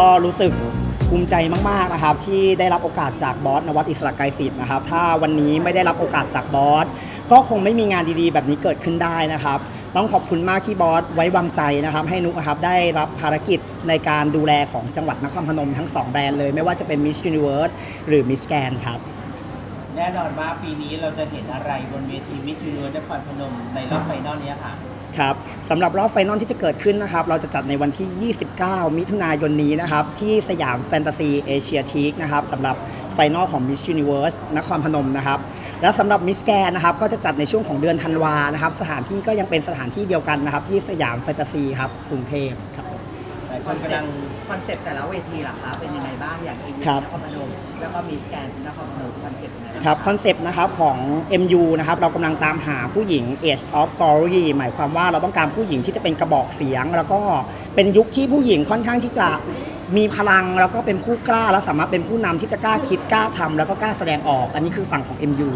ก็รู้สึกภูมิใจมากๆนะครับ ที่ได้รับโอกาสจากบอสนวัตอิสระไกรศิษย์นะครับ ถ้าวันนี้ไม่ได้รับโอกาสจากบอสก็คงไม่มีงานดีๆ แบบนี้เกิดขึ้นได้นะครับ ต้องขอบคุณมากที่บอสไว้วางใจนะครับ ให้นุกนะครับได้รับภารกิจในการดูแลของจังหวัดนครพนมทั้ง 2 แบรนด์เลย ไม่ว่าจะเป็น Miss Universe หรือ Miss Grand ครับ แน่นอนว่าปีนี้เราจะเห็นอะไรบนเวทีมิตรยูนิเวิร์สนครพนมในรอบไฟนอลเนี้ยค่ะ ครับสำหรับรอบไฟนอลที่จะเกิดขึ้นนะครับ เราจะจัดในวันที่ 29 มิถุนายนนี้นะครับ ที่สยามแฟนตาซีเอเชียทีกนะครับสำหรับไฟนอลของ Miss Universe นครพนมนะครับ และสำหรับ Miss แกนนะครับ ก็จะจัดในช่วงของเดือนธันวานะครับ สถานที่ก็ยังเป็นสถานที่เดียวกันนะครับ ที่สยามแฟนตาซีครับกรุงเทพครับหลายคคอนนกำเซ็ลัปงต์คอนเซ็ปต์แต่ละเวทีล่ะคะเป็นยังไงบ้างอย่างเอ็มครับนครพนม แล้วก็มีสแกนนครพนมคอนเซ็ปต์ยังไงางครับคอนเซปต์นะครับของ MU นะครับเรากำลังตามหาผู้หญิง Age of Glory หมายความว่าเราต้องการผู้หญิงที่จะเป็นกระบอกเสียง แล้วก็เป็นยุคที่ผู้หญิงค่อนข้างที่จะมีพลังแล้วก็เป็นผู้กล้าและสามารถเป็นผู้นำที่จะกล้าคิดกล้าทำแล้วก็กล้าแสดงออก อันนี้คือฝั่งของ MU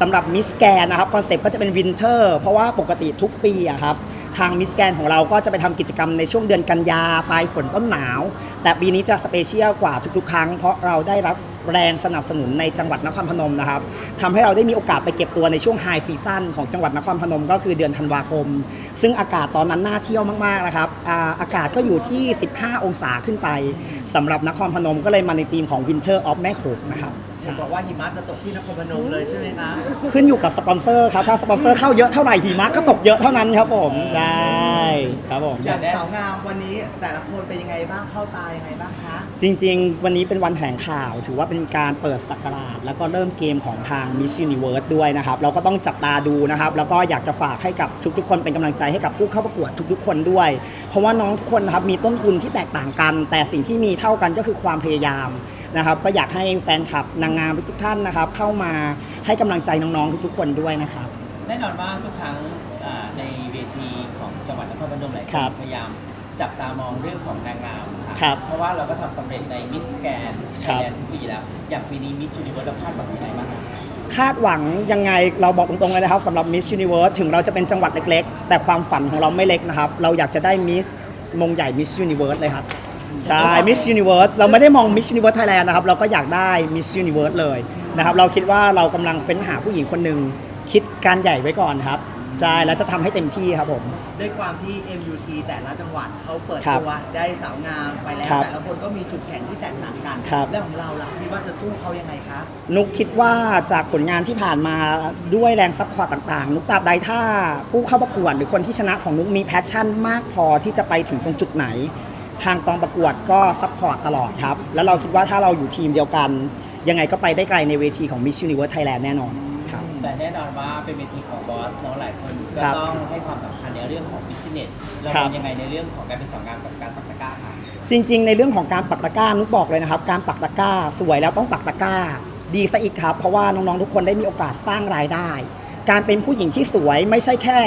สำหรับมิสแกนนะครับคอนเซปต์ก็จะเป็นวินเทอร์เพราะว่าปกติทุกปีอะครับทางมิสแกนของเราก็จะไปทำกิจกรรมในช่วงเดือนกันยาปลายฝนต้นหนาว แต่ปีนี้จะสเปเชียลกว่าทุกๆ ครั้ง เพราะเราได้รับ แรงสนับสนุนในจังหวัดนครพนมนะครับทำให้เราได้มีโอกาสไปเก็บตัวในช่วงไฮซีซั่นของจังหวัดนครพนมก็คือเดือนธันวาคม ซึ่งอากาศตอนนั้นน่าเที่ยวมากๆนะครับอาอากาศก็อยู่ที่ 15 องศาขึ้นไป สำหรับนครพนมก็เลยมาในธีมของ Winter of แม่โขงนะครับเห็นบอกว่าหิมะจะตกที่นครพนมเลยใช่ไหมคะขึ้นอยู่กับสปอนเซอร์ครับถ้าสปอนเซอร์เข้าเยอะเท่าไหร่หิมะก็ตกเยอะเท่านั้นครับผมได้ครับผม อย่างสาวงามวันนี้แต่ละคนเป็นยังไงบ้างเข้าตายังไงบ้างคะจริงๆ วันนี้เป็นวันแถลงข่าว ถือว่าเป็นการเปิดสักราช แล้วก็เริ่มเกมของทาง Miss Universe ด้วยนะครับ เราก็ต้องจับตาดูนะครับ แล้วก็อยากจะฝากให้กับทุกๆ คนเป็นกำลังใจให้กับผู้เข้าประกวดทุกๆ คนด้วย เพราะว่าน้องทุกคนนะครับมีต้นทุนที่แตกต่างกัน แต่สิ่งที่มีเท่ากันก็คือความพยายามนะครับ ก็อยากให้แฟนคลับนางงามทุกๆท่านนะครับ เข้ามาให้กำลังใจน้องๆทุกๆคนด้วยนะครับ แน่นอนว่าทุกครั้งอ่าในเวทีของจังหวัดนครพนมหลายคครันบพยายามจับตามองเรื่องของนางงามค่ะครับเพราะว่าเราก็ทำสำเร็จในมิสแกนไทครัยบแลนด์ทุกปีแล้ว อย่างปีนี้มิสยูนิเวิร์สเราคาดหวังยังไงบ้างคะคาดหวังยังไงเราบอกตรงๆเลยนะครับสำหรับ Miss Universe ถึงเราจะเป็นจังหวัดเล็กๆ แต่ความฝันของเราไม่เล็กนะครับ เราอยากจะได้ Miss มงใหญ่ Miss Universe เลยครับ ใช่ Miss Universe เราไม่ได้มอง Miss Universe Thailand นะครับ เราก็อยากได้ Miss Universe เลยนะครับ เราคิดว่าเรากำลังเฟ้นหาผู้หญิงคนหนึ่งคิดการใหญ่ไว้ก่อนครับ ใช่ แล้วจะทำให้เต็มที่ครับผม ด้วยความที่ MUT แต่ละจังหวัดเขาเปิดครับตัวได้สาวงามไปแล้ว ครับแต่ละคนก็มีจุดแข็งที่แตกต่างกันครับ แล้วของเราล่ะคิดว่าจะสู้เขายังไงคะนุกคิดว่าจากผลงานที่ผ่านมาด้วยแรงซัพพอร์ตต่างๆ นุกตราบใดถ้าผู้เข้าประกวดหรือคนที่ชนะของนุกมีแพชชั่นมากพอที่จะไปถึงตรงจุดไหน ทางกองประกวดก็ซัพพอร์ตตลอดครับ แล้วเราคิดว่าถ้าเราอยู่ทีมเดียวกัน ยังไงก็ไปได้ไกลในเวทีของ Miss Universe Thailand แน่นอนครับ แต่แน่นอนว่าเป็นเวทีของบอสน้องหลายคนก็ครับต้องให้ความสำคัญในเรื่องของบิสเนสเราครับ เป็นยังไงในเรื่องของการเป็นสาวงามกับการปักตะกร้าค่ะจริงๆ ในเรื่องของการปักตะกร้านุกบอกเลยนะครับ การปักตะกร้าสวยแล้วต้องปักตะกร้า ดีซะอีกครับ เพราะว่าน้องๆทุกคนได้มีโอกาสสร้างรายได้ การเป็นผู้หญิงที่สวยไม่ใช่แค่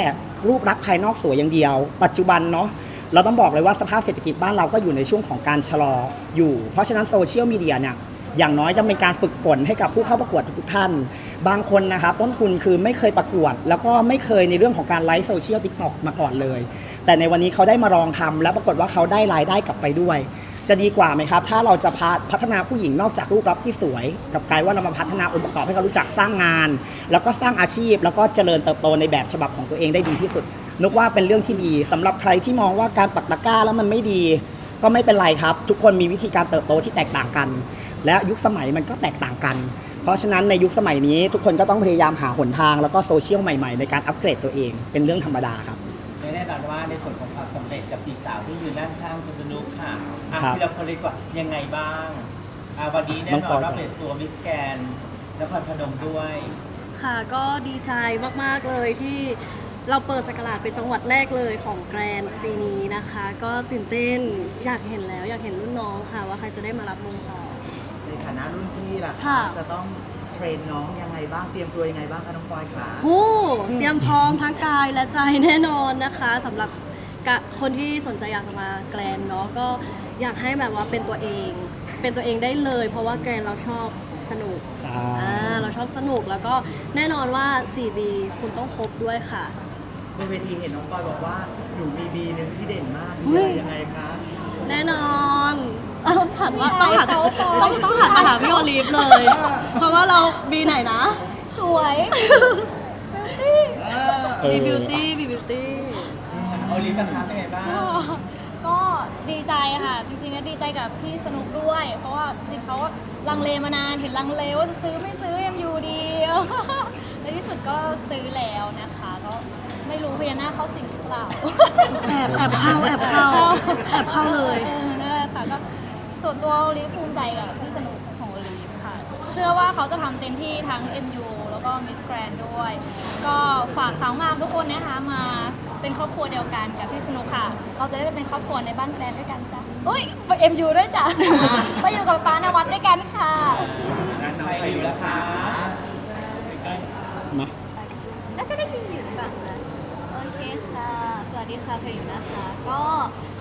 รูปลักษณ์ภายนอกสวยอย่างเดียว ปัจจุบันเนาะ เราต้องบอกเลยว่าสภาพเศรษฐกิจบ้านเราก็อยู่ในช่วงของการชะลออยู่ เพราะฉะนั้นโซเชียลมีเดียเนี่ยอย่างน้อยจะเป็นการฝึกฝนให้กับผู้เข้าประกวดทุกท่าน บางคนนะครับต้นทุนคือไม่เคยประกวด แล้วก็ไม่เคยในเรื่องของการไลฟ์โซเชียลติ๊กต็อกมาก่อนเลย แต่ในวันนี้เขาได้มาลองทำแล้วปรากฏว่าเขาได้รายได้กลับไปด้วย จะดีกว่าไหมครับ ถ้าเราจะพ,พัฒนาผู้หญิงนอกจากรูปลักษณ์ที่สวย กับกลายว่าเรามาพัฒนาองค์ประกอบให้เขารู้จักสร้างงาน แล้วก็สร้างอาชีพ แล้วก็เจริญเติบโตในแบบฉบับของตัวเองได้ดีที่สุด นึกว่าเป็นเรื่องที่ดีสำหรับใครที่มองว่าการปักตะกร้าแล้วมันไม่ดี ก็ไม่เป็นไรครับ ทุกคนมีวิธีการเติบโตที่แตกต่างกัน และยุคสมัยมันก็แตกต่างกัน เพราะฉะนั้นในยุคสมัยนี้ ทุกคนก็ต้องพยายามหาหนทาง แล้วก็โซเชียลใหม่ๆ ในการอัปเกรดตัวเอง เป็นเรื่องธรรมดาครับแน่นอนว่าในส่วนของความสำเร็จกับสีสาวที่อยู่ด้านข้างคุณสนุกค่ะอะครับทีละคนเลยกว่ายังไงบ้างอะวันนี้แน่น้องนปออนยว่าเป็นตัวมิสแกนนครพนมด้วย ค่ะก็ดีใจมาก ๆ เลยที่ เราเปิดสกราชเป็นจังหวัดแรกเลยของแกรนด์ปีนี้นะคะ ก็ตื่นเต้นอยากเห็นแล้ว อยากเห็นรุ่นน้องค่ะ ว่าใครจะได้มารับมงต่อ ในฐานะรุ่นพี่ล่ะค่ะ จะต้องเทรนน้องยังไงบ้างเตรียมตัวยังไงบ้างคะน้องปอยคะหูเตรียมพร้อมทั้งกายและใจแน่นอนนะคะสำหรับกะคนที่สนใจอยากจะมาแกรนด์เนาะก็อยากให้แบบว่าเป็นตัวเอง เป็นตัวเองได้เลย เพราะว่าแกรนด์เราชอบสนุกใช่ อ่าเราชอบสนุกแล้วก็แน่นอนว่า 4B คุณต้องครบด้วยค่ะ บนเวทีเห็นน้องปอยบอกว่าหนูมีบีหนึ่งที่เด่นมากอุ๊มียอะไรยังไงคะแน่นอนเอาหันว่าต้องหันต้องต้องหันมาหาพี่โอลิฟเลย เพราะว่าเราบีไหนนะ สวยเออเออบีบิวตี้บีบิวตี้โอลิฟต์นะคะเป็นไงบ้างก็ดีใจค่ะ จริงๆก็ดีใจกับพี่สนุกด้วย เพราะว่าจริงๆเขาลังเลมานานเห็นลังเลว่าจะซื้อไม่ซื้อยังอยู่ดีในที่สุดก็ซื้อแล้วนะคะก็ ไม่รู้พญานาคเข้าสิงหรือเปล่าแอบแอบเข้าแอบเข้าแอบเข้าเลยเออนั่นแหละค่ะก็ส่วนตัวโอลิฟภูมิใจกับพี่สนุกของโอลิฟค่ะ เชื่อว่าเขาจะทำเต็มที่ทั้ง MU แล้วก็ Miss Grand ด้วย ก็ฝากสาวงามทุกคนนะคะมาเป็นครอบครัวเดียวกันกับพี่สนุกค่ะ เราจะได้ไปเป็นครอบครัวในบ้านแกรนด้วยกันจ้ะอุ้ยไป MU ด้วยจ้ะไปอยู่กับป้านวัดด้วยกันค่ะงั้นน้องไปไปออยู่ยู่แล้แล้ววค่ะค่ะ มา น่าจะได้ยินอยู่หรือเปล่าคะโอเคค่ะ สวัส ดีค่ะพายุนะคะ ก็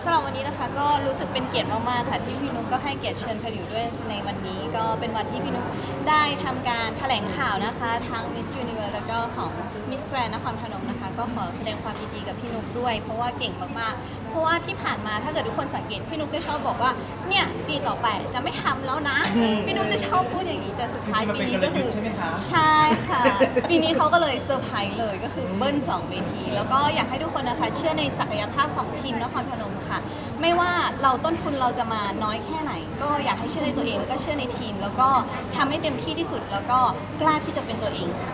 ำหรับวันนี้นะคะก็รู้สึกเป็นเกียรติมากๆค่ะที่พี่นุ๊กก็ให้เกียรติเชิญพายุด้วยในวันนี้ก็เป็นวันที่พี่นุ๊กได้ทำการแถลงข่าวนะคะ ทั้ง Miss Universe แล้วก็ของ Miss Grand นครพนมนะคะ ก็ขอแสดงความยินดีกับพี่นุ๊กด้วย เพราะว่าเก่งมากๆ เพราะว่าที่ผ่านมาถ้าเกิดทุกคนสังเกตพี่นุ๊กจะชอบบอกว่าเนี่ยปีต่อไปจะไม่ทำแล้วนะ พี่นุ๊กจะชอบพูดอย่างนี้แต่สุดท้ายปีนี้ก็คือ ใช่ไหมคะ ใช่ค่ะ ปีนี้เขาก็เลยเซอร์ไพรส์เลยก็คือเบิ้ลสองเวที แล้วก็อยากให้ทุกคนนะคะเชื่อในศักยภาพของทีมนครพนมค่ะไม่ว่าเราต้นทุนเราจะมาน้อยแค่ไหน ก็อยากให้เชื่อในตัวเองแล้วก็เชื่อในทีม แล้วก็ทำให้เต็มที่ที่สุดแล้วก็กล้าที่จะเป็นตัวเองค่ะ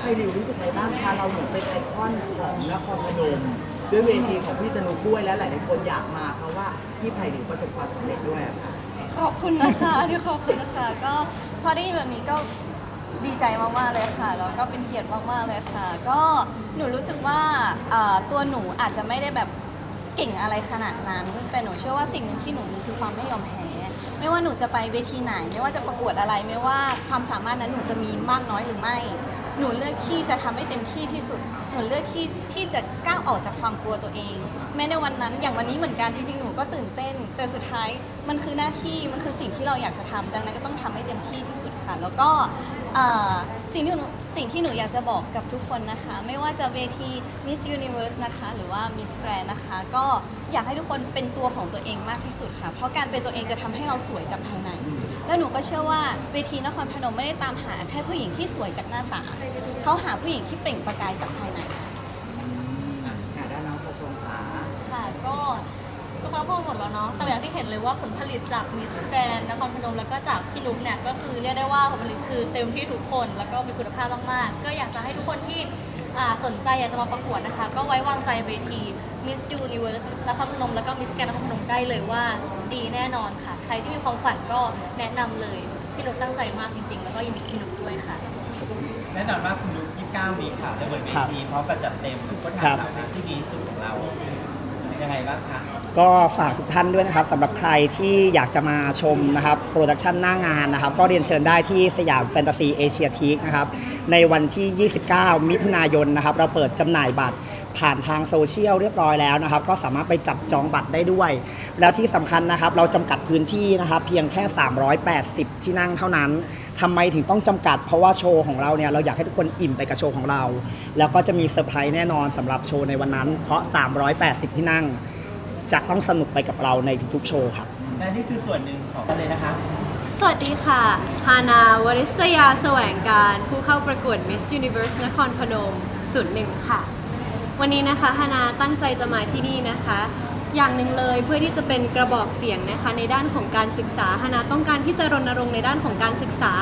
ให้ริวรู้สึกไงบ้างคะเราเหมือนเป็นไอคอนของนครพนมด้วยเวทีของพี่สนุกด้วยและหลายๆคนอยากมาเพราะว่าพี่ไผ่ริวประสบความสำเร็จด้วยอะค่ะ ขอบคุณนะคะที่ขอบคุณนะคะ ก็พอได้ยินแบบนี้ก็ดีใจมากๆเลยค่ะ แล้วก็เป็นเกียรติมากๆเลยค่ะ ก็หนูรู้สึกว่าเอ่อตัวหนูอาจจะไม่ได้แบบ เก่งอะไรขนาดนั้น แต่หนูเชื่อว่าสิ่งหนึ่งที่หนูมีคือความไม่ยอมแพ้ ไม่ว่าหนูจะไปเวทีไหน ไม่ว่าจะประกวดอะไร ไม่ว่าความสามารถนั้นหนูจะมีมากน้อยหรือไม่ หนูเลือกที่จะทำให้เต็มที่ที่สุด หนูเลือกที่ที่จะก้าวออกจากความกลัวตัวเอง แม้ในวันนั้น อย่างวันนี้เหมือนกัน จริงๆ หนูก็ตื่นเต้น แต่สุดท้ายมันคือหน้าที่ มันคือสิ่งที่เราอยากจะทำดังนั้นก็ต้องทำให้เต็มที่ที่สุดค่ะ แล้วก็ เอ่อสิ่งที่หนูสิ่งที่หนูอยากจะบอกกับทุกคนนะคะ ไม่ว่าจะเวที Miss Universe นะคะ หรือว่า Miss Grand นะคะ ก็อยากให้ทุกคนเป็นตัวของตัวเองมากที่สุดค่ะ เพราะการเป็นตัวเองจะทำให้เราสวยจากภายใน แล้วหนูก็เชื่อว่าเวทีนครพนมไม่ได้ตามหาแค่ผู้หญิงที่สวยจากหน้าตา เขาหาผู้หญิงที่เปล่งประกายจากภายในค่ะด้านน้องชาชนค่ะ ค่ะ ก็ทุกคนพูดหมดแล้ว เนาะแต่อย่างที่เห็นเลยว่าผลผลิตจากมิสแกรนนครพนมแล้วก็จากพี่นุ๊กเนี่ยก็คือเรียกได้ว่าผลผลิตคือเต็มที่ทุกคนแล้วก็มีคุณภาพมากๆ ก็อยากจะให้ทุกคนที่อ่าสนใจอยากจะมาประกวดนะคะ ก็ไว้วางใจเวที Miss Universe นครพนมแล้วก็ Miss แกรนนครพนมได้เลยว่าดีแน่นอนค่ะ ใครที่มีความฝันก็แนะนำเลยพี่นุ๊กตั้งใจมากจริง ๆ แล้วก็ยินดีกับพี่นุ๊กด้วยค่ะแน่นอนว่าคุณนุ๊ก29มีค่ะในบนเวทีพร้อมกับจัดเต็มทุกคนครัทางบสาวงามที่ดีที่สุดของเรายังไงบ้างคะ ก็ฝากทุกท่านด้วยนะครับสำหรับใครที่อยากจะมาชมนะครับโปรดักชันหน้างานนะครับ ก็เรียนเชิญได้ที่สยามแฟนตาซีเอเชียทีคนะครับในวันที่ 29 มิถุนายนนะครับเราเปิดจำหน่ายบัตรผ่านทางโซเชียลเรียบร้อยแล้วนะครับ ก็สามารถไปจับจองบัตรได้ด้วย แล้วที่สำคัญนะครับ เราจำกัดพื้นที่นะครับ เพียงแค่ 380 ที่นั่งเท่านั้นทำไมถึงต้องจำกัด เพราะว่าโชว์ของเราเนี่ยเราอยากให้ทุกคนอิ่มไปกับโชว์ของเรา แล้วก็จะมีเซอร์ไพรส์แน่นอนสำหรับโชว์ในวันนั้น เพราะ 380 ที่นั่ง จะต้องสนุกไปกับเราในทุกๆโชว์ครับ และนี่คือส่วนหนึ่งของกันเลยนะคะ สวัสดีค่ะ ฮานาวริศยาแสวงการ ผู้เข้าประกวด Miss Universe นครพนมศูนย์หนึ่งค่ะ วันนี้นะคะฮานาตั้งใจจะมาที่นี่นะคะ อย่างหนึ่งเลยเพื่อที่จะเป็นกระบอกเสียงนะคะในด้านของการศึกษาฮานาต้องการที่จะรณรงค์ในด้านของการศึกษา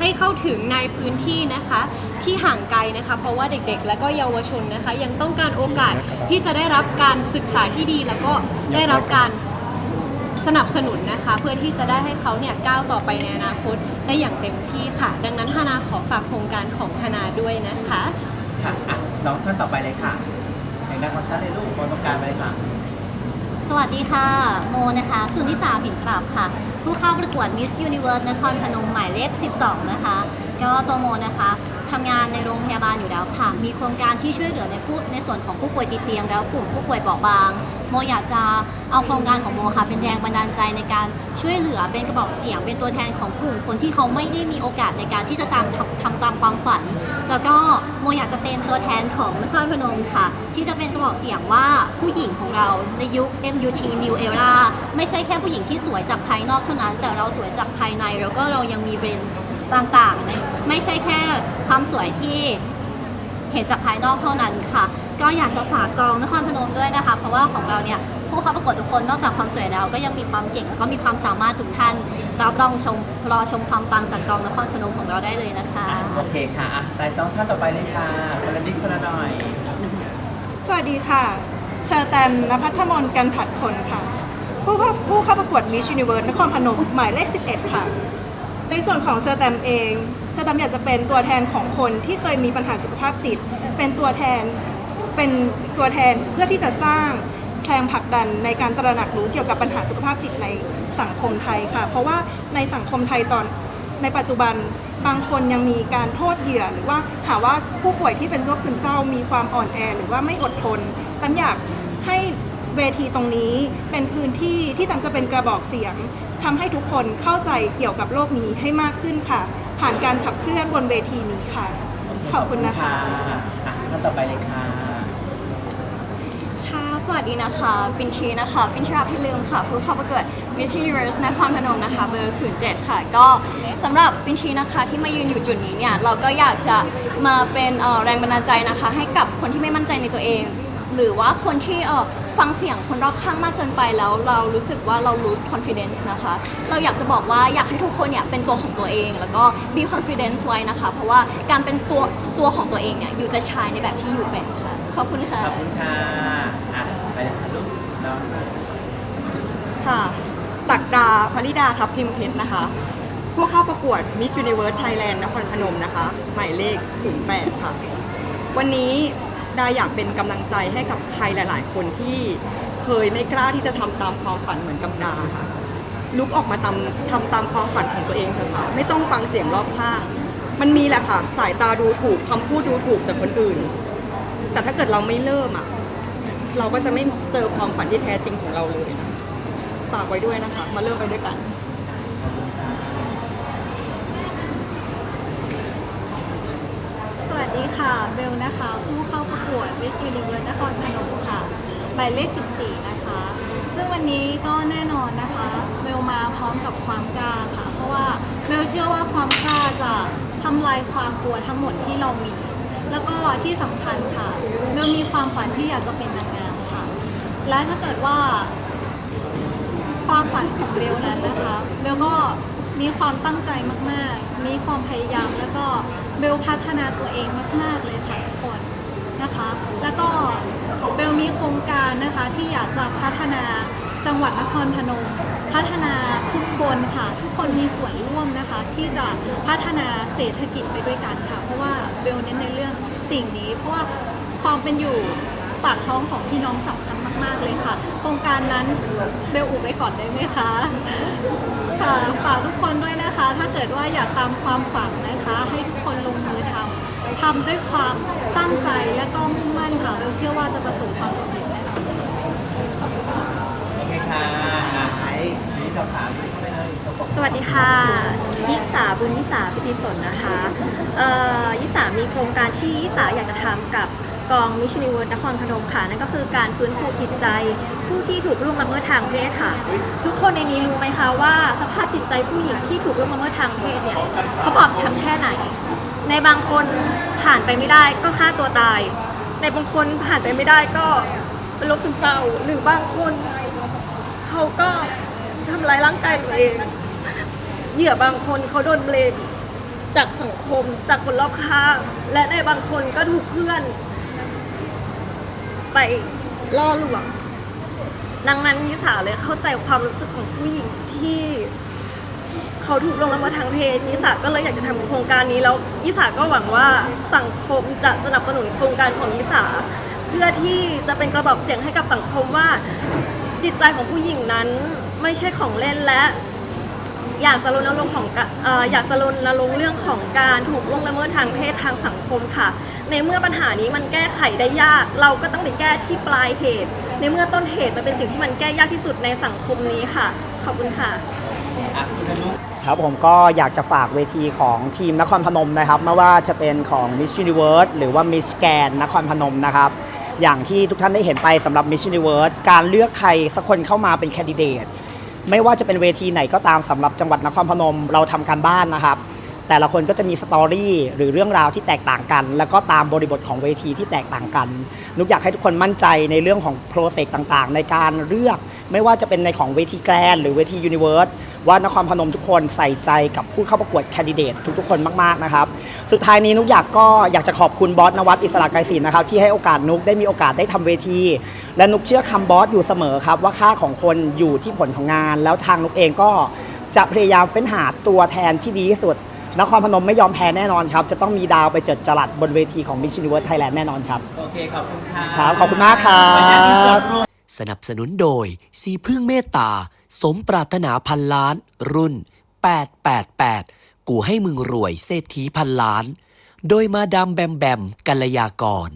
ให้เข้าถึงในพื้นที่นะคะที่ห่างไกลนะคะ เพราะว่าเด็กๆ และก็เยาวชนนะคะ ยังต้องการโอกาสที่จะได้รับการศึกษาที่ดี แล้วก็ได้รับการสนับสนุนนะคะ เพื่อที่จะได้ให้เขาเนี่ยก้าวต่อไปในอนาคตได้อย่างเต็มที่ค่ะ ดังนั้นฮานาขอฝากโครงการของฮานาด้วยนะคะค่ะอะน้องท่านต่อไปเลยค่ะงานความชัดเลยลูกคนต้องการไปค่ะ สวัสดีค่ะ โมนะคะ สุนิสาผินปรับค่ะ ผู้เข้าประกวด Miss Universe นครพนมหมายเลข 12 นะคะก็ตัวโมนะคะ ทำงานในโรงพยาบาลอยู่แล้วค่ะ มีโครงการที่ช่วยเหลือในผู้ในส่วนของผู้ป่วยติดเตียง แล้วกลุ่มผู้ป่วยเบาบาง โมอยากจะเอาโครงการของโมค่ะเป็นแรงบันดาลใจในการช่วยเหลือเป็นกระบอกเสียง เป็นตัวแทนของกลุ่มคนที่เขาไม่ได้มีโอกาสในการที่จะตามทำทำตามความฝัน แล้วก็โมอยากจะเป็นตัวแทนของนครพนมค่ะ ที่จะเป็นกระบอกเสียงว่าผู้หญิงของเราในยุค MUT New Era ไม่ใช่แค่ผู้หญิงที่สวยจากภายนอกเท่านั้น แต่เราสวยจากภายในแล้วก็เรายังมีเบรนด์ ต่างๆ ไม่ใช่แค่ความสวยที่เห็นจากภายนอกเท่านั้นค่ะ ก็อยากจะฝากกองนครพนมด้วยนะคะ เพราะว่าของเราเนี่ยผู้เข้าประกวดทุกคนนอกจากความสวยแล้วก็ยังมีความเก่งแล้วก็มีความสามารถทุกท่านรับรองชมรอชมความปังจากกองนครพนมของเราได้เลยนะคะ โอเคค่ะอะตายต้องท่านต่อไปเลยค่ะคนละนิดคนละหน่อย สวัสดีค่ะ เชอแตมนภัทรมนกันผัดผลค่ะ ผู้เข้าผู้เข้าประกวด Miss Universe นครพนมหมายเลข 11 ค่ะ ในส่วนของเชอร์แตมเองเชอร์แตมอยากจะเป็นตัวแทนของคนที่เคยมีปัญหาสุขภาพจิต เป็นตัวแทนเป็นตัวแทนเพื่อที่จะสร้างแรงผลักดันในการตระหนักรู้เกี่ยวกับปัญหาสุขภาพจิตในสังคมไทยค่ะ เพราะว่าในสังคมไทยตอนในปัจจุบันบางคนยังมีการโทษเหยื่อ หรือว่าหาว่าผู้ป่วยที่เป็นโรคซึมเศร้ามีความอ่อนแอ หรือว่าไม่อดทนตันอยากให้ เวทีตรงนี้เป็นพื้นที่ที่ตันจะเป็นกระบอกเสียงทำให้ทุกคนเข้าใจเกี่ยวกับโรคนี้ให้มากขึ้นค่ะ ผ่านการขับเคลื่อนบนเวทีนี้ค่ะ ขอบคุณนะคะอะท่านต่อไปเลยค่ะค่ะ สวัสดีนะคะ ปินทีนะคะ ปินทราพิลืมค่ะ ผู้เข้าประกวด Miss Universe นครพนมนะคะ เบอร์ 07 ค่ะ ก็สำหรับปินทีนะคะที่มายืนอยู่จุดนี้เนี่ย เราก็อยากจะมาเป็นเอ่อแรงบันดาลใจนะคะ ให้กับคนที่ไม่มั่นใจในตัวเอง หรือว่าคนที่เอ่อฟังเสียงคนรอบข้างมากเกินไปแล้วเรารู้สึกว่าเรา lose confidence นะคะ เราอยากจะบอกว่าอยากให้ทุกคนเนี่ยเป็นตัวของตัวเอง แล้วก็ be confidence ไว้นะคะ เพราะว่าการเป็นตัวตัวของตัวเองเนี่ยอยู่จะชายในแบบที่อยู่เป็นค่ะขอบคุณค่ะ ขอบคุณค่ะอะไปเลยค่ะลูกเนาะค่ะศักดาพริดาทับพิมพ์เพชรนะคะ ผู้เข้าประกวด Miss Universe Thailand นครพนมนะคะ หมายเลข 08 ค่ะ วันนี้ ไดาอยากเป็นกำลังใจให้กับใครหลาย ๆ คนที่เคยไม่กล้าที่จะทำตามความฝันเหมือนกับดาค่ะ ลุกออกมาทำทำตามความฝันของตัวเองเถอะค่ะ ไม่ต้องฟังเสียงรอบข้าง มันมีแหละค่ะ สายตาดูถูกคำพูดดูถูกจากคนอื่น แต่ถ้าเกิดเราไม่เริ่มอะ เราก็จะไม่เจอความฝันที่แท้จริงของเราเลยนะ ฝากไว้ด้วยนะคะ มาเริ่มไปด้วยกัน สวัสดีค่ะ เบ ลนะคะ ผู้เข้าประกวด Miss Universe นครพนมค่ะหมายเลข 14 นะคะ ซึ่งวันนี้ก็แน่นอนนะคะเบลมาพร้อมกับความกล้าค่ะ เพราะว่าเบลเชื่อว่าความกล้าจะทำลายความกลัวทั้งหมดที่เรามี แล้วก็ที่สำคัญค่ะเบลมีความฝันที่อยากจะเป็นนางงามค่ะ และถ้าเกิดว่า ความฝันของเบลนั้นนะคะเบลก็มีความตั้งใจมาก ๆ มีความพยายามแล้วก็เบลพัฒนาตัวเองมาก ๆ เลยค่ะทุกคนนะคะ แล้วก็เบลมีโครงการนะคะที่อยากจะพัฒนาจังหวัดนครพนม พัฒนาทุกคนค่ะ ทุกคนมีส่วนร่วมนะคะ ที่จะพัฒนาเศรษฐกิจไปด้วยกันค่ะ เพราะว่าเบลเน้นในเรื่องสิ่งนี้ เพราะว่าความเป็นอยู่ปากท้องของพี่น้องสำคัญ มาก ๆ เลยค่ะ โครงการนั้นเบลอุบไว้ก่อนได้ไหมคะ ค่ะฝากทุกคนด้วยนะคะ ถ้าเกิดว่าอยากตามความฝันนะคะ ให้ทุกคนลงมือทำทำด้วยความตั้งใจและก็มุ่งมั่นค่ะเบลเชื่อว่าจะประสบความสำเร็จแน่นอนโอเคค่ะอะไอ้นี่สอบถามเข้าไปเลยเขาบอกสวัสดีค่ะ ยิสาบุญยิสาพิธิสนนะคะ เอ่อยิสามีโครงการที่ยิสาอยากจะทำกับ กองมิชลินเวิร์ดนครพนมค่ะนั่นก็คือการฟื้นฟูจิตใจ ผู้ที่ถูกล่วงละเมิดทางเพศค่ะ ทุกคนในนี้รู้ไหมคะว่าสภาพจิตใจผู้หญิงที่ถูกล่วงละเมิดทางเพศเนี่ยเขาบอบช้ำแค่ไหน ในบางคนผ่านไปไม่ได้ก็ฆ่าตัวตาย ในบางคนผ่านไปไม่ได้ก็เป็นโรคซึมเศร้าหรือบางคนเขาก็ทำร้ายร่างกายตัวเองเหยื่อบางคนเขาโดนเบลมจากสังคมจากคนรอบข้างและในบางคนก็ถูกเพื่อน ไปล่อลวง ดังนั้นยิสาเลยเข้าใจความรู้สึกของผู้หญิงที่เขาถูกลงละเมิดทางเพศยิสาก็เลยอยากจะทำโครงการนี้แล้วยิสาก็หวังว่าสังคมจะสนับสนุนโครงการของยิสาเพื่อที่จะเป็นกระบอกเสียงให้กับสังคมว่าจิตใจของผู้หญิงนั้นไม่ใช่ของเล่นและอยากจะรณรงค์ของกะเอ่ออยากจะรณรงค์เรื่องของการถูกล่วงละเมิดทางเพศทางสังคมค่ะ ในเมื่อปัญหานี้มันแก้ไขได้ยาก เราก็ต้องไปแก้ที่ปลายเหตุ ในเมื่อต้นเหตุมันเป็นสิ่งที่มันแก้ยากที่สุดในสังคมนี้ค่ะ ขอบคุณค่ะ ครับผมก็อยากจะฝากเวทีของทีมนครพนมนะครับไม่ว่าจะเป็นของ Miss Universe หรือว่า Miss Grand นครพนมนะครับ อย่างที่ทุกท่านได้เห็นไปสำหรับ Miss Universe การเลือกใครสักคนเข้ามาเป็นแคนดิเดตไม่ว่าจะเป็นเวทีไหนก็ตามสำหรับจังหวัดนครพนม เราทำการบ้านนะครับ แต่ละคนก็จะมีสตอรี่หรือเรื่องราวที่แตกต่างกัน แล้วก็ตามบริบทของเวทีที่แตกต่างกัน นุกอยากให้ทุกคนมั่นใจในเรื่องของโปรเซสต่างๆ ในการเลือก ไม่ว่าจะเป็นในของเวทีแกรนหรือเวทียูนิเวิร์สว่านครพนมทุกคนใส่ใจกับผู้เข้าประกวดแคนดิเดตทุกๆ คนมากๆนะครับ สุดท้ายนี้นุกอยากก็อยากจะขอบคุณบอสนวัตอิสระไกรศิลป์นะครับที่ให้โอกาสนุกได้มีโอกาสได้ทำเวที และนุกเชื่อคำบอสอยู่เสมอครับว่าค่าของคนอยู่ที่ผลของงาน แล้วทางนุกเองก็จะพยายามเฟ้นหาตัวแทนที่ดีที่สุด นครพนมไม่ยอมแพ้แน่นอนครับ จะต้องมีดาวไปเจิดจรัสบนเวทีของ Miss Universe Thailand แน่นอนครับ โอเค ขอบคุณค่ะครับขอบคุณมากครับขออนุญาตอินเสิร์ตรูปสนับสนุนโดย สีพึ่งเมตตา สมปรารถนาพันล้าน รุ่น 888 กูให้มึงรวยเศรษฐีพันล้าน โดยมาดามแบมแบมกัลยากร